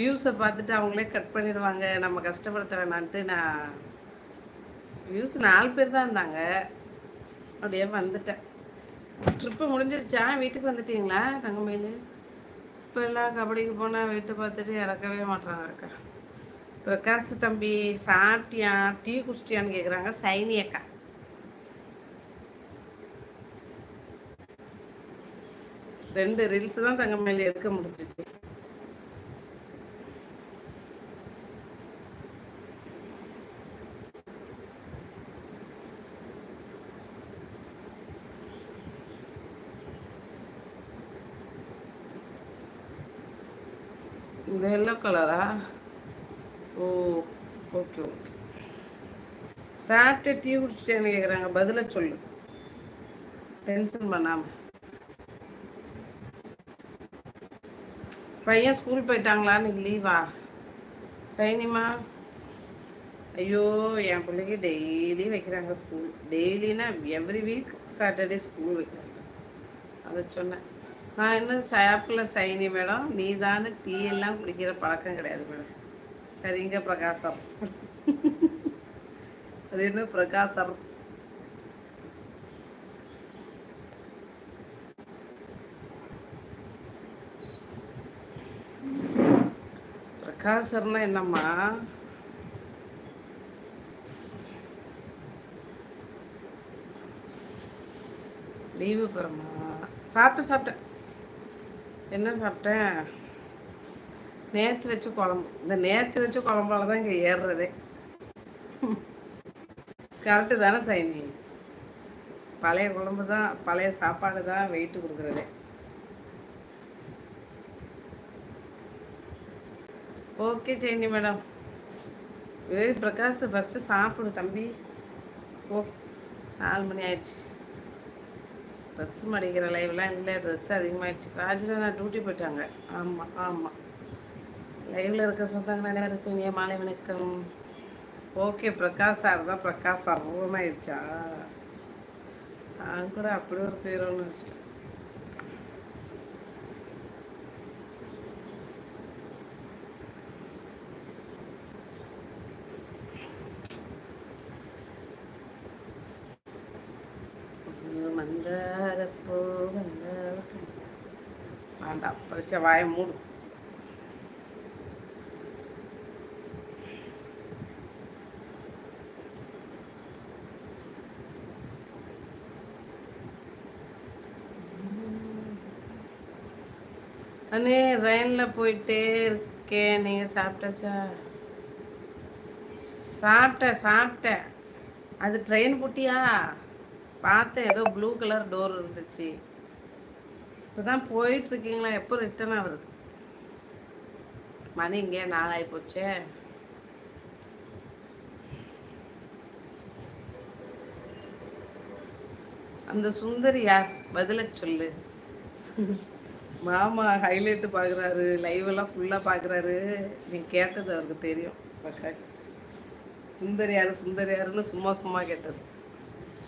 வியூஸை பார்த்துட்டு அவங்களே கட் பண்ணிடுவாங்க. நம்ம கஷ்டப்படுத்த வேணான்ட்டு நான் வியூஸ் நாலு பேர் தான் இருந்தாங்க. அப்படியே வந்துட்டேன். ட்ரிப்பு முடிஞ்சிருச்சா? வீட்டுக்கு வந்துட்டீங்களா? தங்கமயில்? இப்போ எல்லாம் கபடிக்கு போனால் வீட்டை பார்த்துட்டு இறக்கவே மாட்டாங்க அக்கா. பிரகாஷ் தம்பி சாப்பிட்டியா? டீ குடிச்சிட்டியான்னு கேட்குறாங்க சைனி அக்கா. ரெண்டு ரீல்ஸ் தான் தங்கமயில் எடுக்க முடிஞ்சிச்சு. இந்த எல்லோ கலரா ஓ ஓகே ஓகே சாப்பிட்டு டீ குடிச்சிட்டேன்னு கேட்குறாங்க பதில சொல்லு. டென்ஷன் பண்ணாமல் பையன் ஸ்கூல் போயிட்டாங்களான்னு லீவா சைனிமா? ஐயோ என் பிள்ளைக்கு டெய்லி வைக்கிறாங்க ஸ்கூல் டெய்லினா எவ்ரி வீக் சாட்டர்டே ஸ்கூல் வைக்கிறாங்க. அதை சொன்னேன். நான் இன்னும் சாப்பிடல சைனி மேடம்? நீ தானே டீ எல்லாம் குடிக்கிற பழக்கம் கிடையாது மேடம். சரிங்க பிரகாசம். அது என்ன பிரகாசம்? பிரகாசர்னா என்னம்மா? லீவு போகிறோமா சாப்பிட்டு சாப்பிட்டேன் என்ன சாப்பிட்டேன்? நேற்று வச்ச குழம்பு. இந்த நேற்று வச்ச குழம்பால தான் இங்கே ஏறுறதே. கரெக்டு தானே சைனி? பழைய குழம்பு தான் பழைய சாப்பாடு தான் weight கொடுக்குறதே. Okay Saini madam. Prakash first சாப்பிடு தம்பி. ஓ நாலு மணி ஆயிடுச்சு. ட்ரெஸ் மடிக்கிற லைவ்லாம் இல்லை ட்ரெஸ் அதிகமாகிடுச்சு நான் டியூட்டி போயிட்டாங்க. ஆமாம் ஆமாம் லைவில் இருக்க சொந்தங்கள் அனைவருக்கும் இனிய மாலை வணக்கம். ஓகே பிரகாஷ் சார் தான். பிரகாஷ் சர்வமாயிடுச்சா நான் கூட அப்படி ஒரு பேர் ஒன்று வச்சுட்டேன். மந்தாரப்போ வேண்டாம் பறிச்ச வாய மூடு. அண்ணே ரயிலில் போயிட்டே இருக்கேன். நீங்கள் சாப்பிட்டாச்சா? சாப்பிட்டேன் சாப்பிட்டேன். அது ட்ரெயின் புட்டியா? பார்த்தேன் ஏதோ ப்ளூ கலர் டோர் இருந்துச்சு. இப்போ தான் போயிட்டுருக்கீங்களா எப்போ ரிட்டர்ன் ஆகுது மணி இங்கே நாளாகி போச்சே. அந்த சுந்தரி யார்? பதில சொல்லு. மாமா ஹைலைட்டு பார்க்குறாரு லைவ் எல்லாம் ஃபுல்லாக பார்க்குறாரு நீ கேட்டது அவருக்கு தெரியும் பிரகாஷ். சுந்தரி யாரு யாருன்னு சும்மா சும்மா கேட்டது.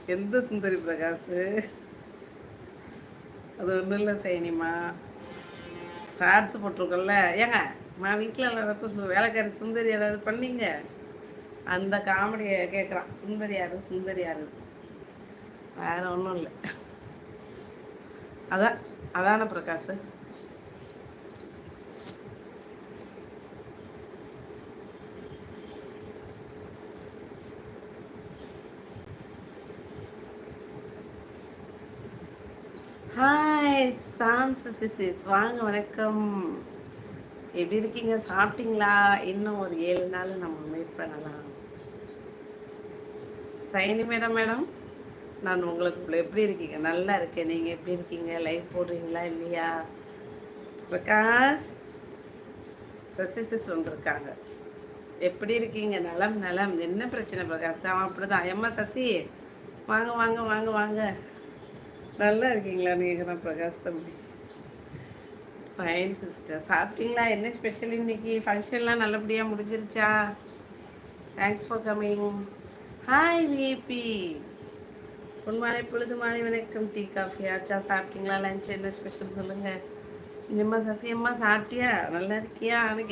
எந்த சுந்தரி பிரகாஷ் அது ஒன்றும் இல்லை சைனிமா. சார்ஜ் போட்டிருக்கோம்ல. ஏங்க நான் வீட்டில் எல்லாருக்கும் சு வேலைக்காரி சுந்தரி ஏதாவது பண்ணீங்க? அந்த காமெடியை கேட்குறான் சுந்தரி யாரு? சுந்தரி யாரு? வேற ஒன்றும் இல்லை. அதான் அதான பிரகாஷ் ஹாய் சாம்ஸ் சிசிஸ் வாங்க வணக்கம். எப்படி இருக்கீங்க? சாப்பிட்டீங்களா? இன்னும் ஒரு ஏழு நாள் நம்ம மீட் பண்ணலாம். சைனி மேடம் மேடம் நான் உங்களுக்கு எப்படி இருக்கீங்க? நல்லா இருக்கேன். நீங்கள் எப்படி இருக்கீங்க? லைவ் போடுறீங்களா? இல்லையா? பிரகாஷ் சசி சிஸ் வந்திருக்காங்க. எப்படி இருக்கீங்க? நலம் நலம். என்ன பிரச்சனை பிரகாஷ்? அவன் அப்படிதான். எம்மா சசி. வாங்க வாங்க வாங்க வாங்க. நல்லா இருக்கீங்களா நீங்கள் பிரகாஷ் தம்பி? ஃபைன் சிஸ்டர் சாப்பிட்டீங்களா? என்ன ஸ்பெஷல் இன்னைக்கு? ஃபங்க்ஷன்லாம் நல்லபடியாக முடிஞ்சிருச்சா? தேங்க்ஸ் ஃபார் கம்மிங் ஹாய் விபி பொன் மாலை பொழுது மாலை வணக்கம். டீ காஃபி ஆச்சா? சாப்பிட்டீங்களா? லஞ்ச் என்ன ஸ்பெஷல் சொல்லுங்கள் நிம்மா சசியம்மா சாப்பிட்டியா? நல்லா இருக்கியா?